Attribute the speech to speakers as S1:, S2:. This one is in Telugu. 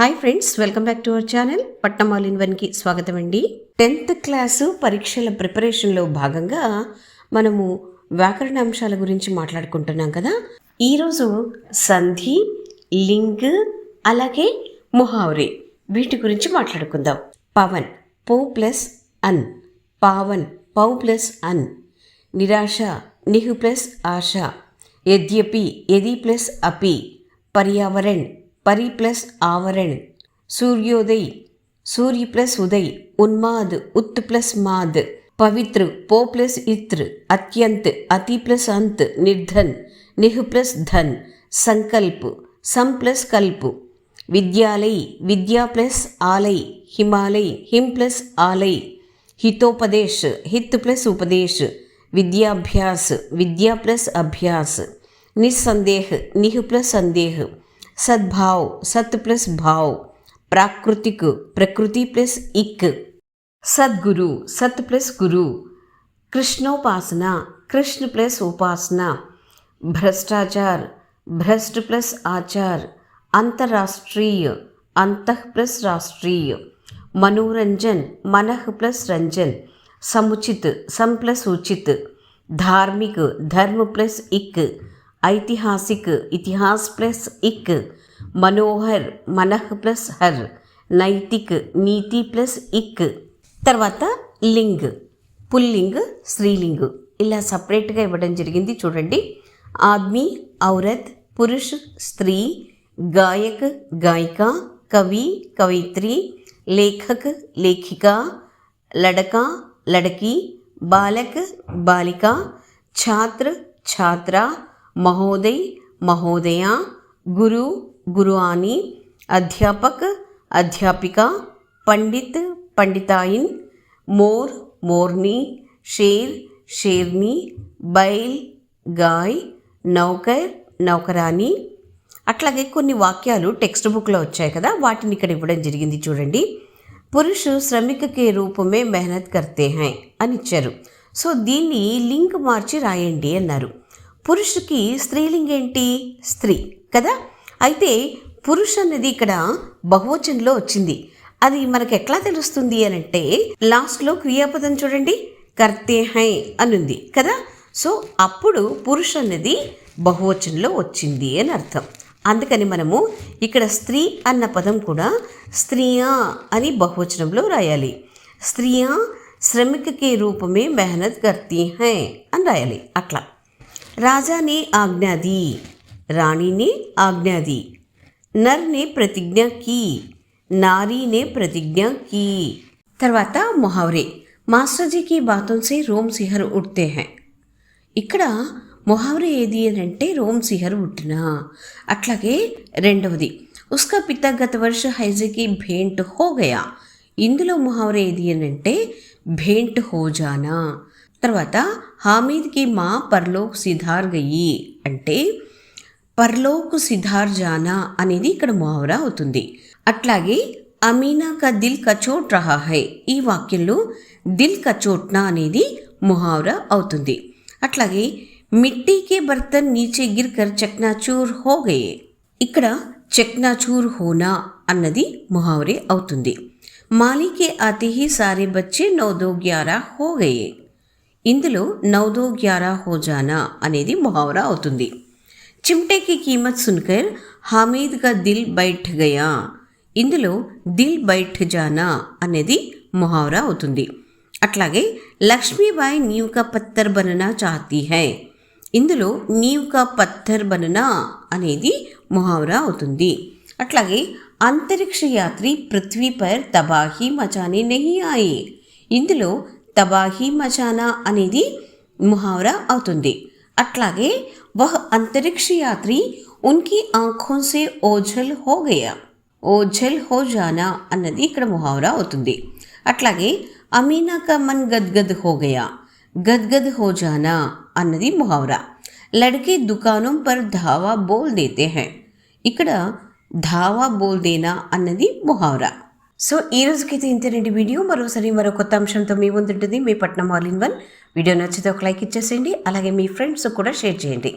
S1: Hi friends welcome back to our channel Patnam all in వన్కి స్వాగతం అండి. టెన్త్ క్లాసు పరీక్షల ప్రిపరేషన్లో భాగంగా మనము వ్యాకరణ అంశాల గురించి మాట్లాడుకుంటున్నాం కదా. ఈరోజు సంధి లింగ్ అలాగే ముహావరే వీటి గురించి మాట్లాడుకుందాం. పవన్ పో ప్లస్ అన్. పావన్ పౌ ప్లస్ అన్. నిరాశ నిహు ప్లస్ ఆశ. యద్యపి ఎది ప్లస్ అపి. పర్యావరణ్ பரி ப்ளஸ் ஆவரள் சூர்யோதய் சூரிய ப்ளஸ் உதய் உன்மாது உத் ப்ளஸ் மாது. பவித்ரு போ ப்ளஸ் இத்ரு அத்யந்த் அதி ப்ளஸ் அந்த் நிர்தன் நிகு ப்ளஸ் தன். சங்கல்பு சம் ப்ளஸ் கல்பு. வித்யாலை வித்யா ப்ளஸ் ஆலை ஹிமாலை ஹிம் ப்ளஸ் ஆலை. हितोपदेश हित प्लस उपदेश विद्याभ्यास विद्या प्लस अभ्यास निस्संदेह निह प्लस संदेह सद्भाव, सत प्लस भाव, प्राकृतिक, प्रकृति प्लस इक। सदगुरु, सत प्लस गुरु। कृष्णोपासना, कृष्ण प्लस उपासना। भ्रष्टाचार, भ्रष्ट प्लस आचार। अंतर्राष्ट्रीय, अंत प्लस राष्ट्रीय। मनोरंजन, मनः प्लस रंजन। समुचित, सम प्लस उचित। धार्मिक, धर्म प्लस इक। ఐతిహాసిక్ ఇతిహాస్ ప్లస్ ఇక్ మనోహర్ మనహ్ ప్లస్ హర్ నైతిక్ నీతి ప్లస్ ఇక్ తర్వాత లింగ్ పుల్లింగ్ స్త్రీలింగ్ ఇలా సపరేట్గా ఇవ్వడం జరిగింది చూడండి. ఆద్మీ ఔరత్ పురుష్ స్త్రీ గాయక్ గాయిక కవి కవయిత్రి లేఖక్ లేఖిక లడక లడకి బాలక్ బాలిక ఛాత్ర ఛాత్ర మహోదయ్ మహోదయ గురు गुरुआनी अध्यापक अध्यापिका पंडित पंडिताइन मोर मोरनी शेर शेरनी बैल గాయ్ నౌకర్ నౌకరాని అట్లాగే కొన్ని వాక్యాలు టెక్స్ట్ బుక్లో వచ్చాయి కదా వాటిని ఇక్కడ ఇవ్వడం జరిగింది చూడండి పురుషు శ్రమికకే రూపమే మెహనత్ కర్తే హై అని ఇచ్చారు సో దీన్ని లింక్ మార్చి రాయండి అన్నారు పురుషుకి స్త్రీలింగేంటి స్త్రీ కదా? అయితే పురుష్ అనేది ఇక్కడ బహువచనంలో వచ్చింది. అది మనకు ఎట్లా తెలుస్తుంది అని అంటే లాస్ట్లో క్రియాపదం చూడండి కర్తే హై అనుంది కదా? సో అప్పుడు పురుష్ అనేది బహువచనంలో వచ్చింది అని అర్థం. అందుకని మనము ఇక్కడ స్త్రీ అన్న పదం కూడా స్త్రీయా అని బహువచనంలో రాయాలి. స్త్రీయా శ్రమికకే రూపమే మెహనత్ కర్తీ హై అని రాయాలి అట్లా. రాజాని ఆజ్ఞాది రాణిని ఆజ్ఞాది నర్ని ప్రతిజ్ఞ కీ నారీ నే ప్రతిజ్ఞ కీ. తర్వాత మొహావరే మాస్టర్జీకి బాతోన్సే రోమ్ సిహర్ ఉడితే హై. ఇక్కడ మొహావరే ఏది అని అంటే రోమ్ సిహర్ ఉట్టిన అట్లాగే రెండవది ఉస్క పిత గత వర్ష హైజకి భేంట్ హోగయా ఇందులో మొహావరే ఏది అని అంటే భేంట్ హోజానా తర్వాత హామీద్కి మా పర్లోక్ సిధార్ గయ్యి అంటే పర్లోకు సిధార్ జానా అనేది ఇక్కడ ముహావరా అవుతుంది. అట్లాగే అమీనా కా దిల్ కచోట్ రహా హై ఈ వాక్యంలో దిల్ కచోట్నా అనేది ముహావరా అవుతుంది. అట్లాగే మిట్టీకే బర్తన్ నీచే గిర్కర్ చక్నాచూర్ హో గయే. ఇక్కడ చక్నాచూర్ హోనా అన్నది ముహావరే అవుతుంది. మాలికే ఆతే హీ సారే బచ్చే నౌదో గ్యారా హో గయే. ఇందులో నౌదో గ్యారా హోజానా అనేది ముహావరా అవుతుంది. చిమ్టేకి కీమత్ సున్కర్ హమీద్గా దిల్ బైట్ గయా. ఇందులో దిల్ బైట్ జానా అనేది ముహావరా అవుతుంది. అట్లాగే లక్ష్మీబాయి నీవ్ కా పత్తర్ బననా చాతీ హై. ఇందులో నీవ్ కా పత్తర్ బననా అనేది ముహావరా అవుతుంది. అట్లాగే అంతరిక్ష యాత్రి పృథ్వీపర్ తబాహీ మచానే నహి ఆయి. ఇందులో తబాహీ మచానా అనేది ముహావరా అవుతుంది అట్లాగే వహ్ అంతరిక్ష యాత్రి ఉన్కి ఆంఖోన్సే ఓఝల్ హో గయా ఓఝల్ హో జానా అన్నది ఇక్కడ ముహావరా అవుతుంది అట్లాగే అమీనా కా మన్ గద్గద్ హో గయా గద్గద్ హో జానా అన్నది ముహావరా లడ్కే దుకాణం పర్ ధావా బోల్ దేతే హై ఇక్కడ ధావా బోల్ దేనా అన్నది ముహావరా సో ఈ రోజుకైతే ఇంతేనండి వీడియో. మరోసారి మరో కొత్త అంశంతో మీ ముందుంటుంది మీ పట్నం ఆల్ ఇన్ వన్. వీడియో నచ్చితే ఒక లైక్ ఇచ్చేసేయండి. అలాగే మీ ఫ్రెండ్స్ కూడా షేర్ చేయండి.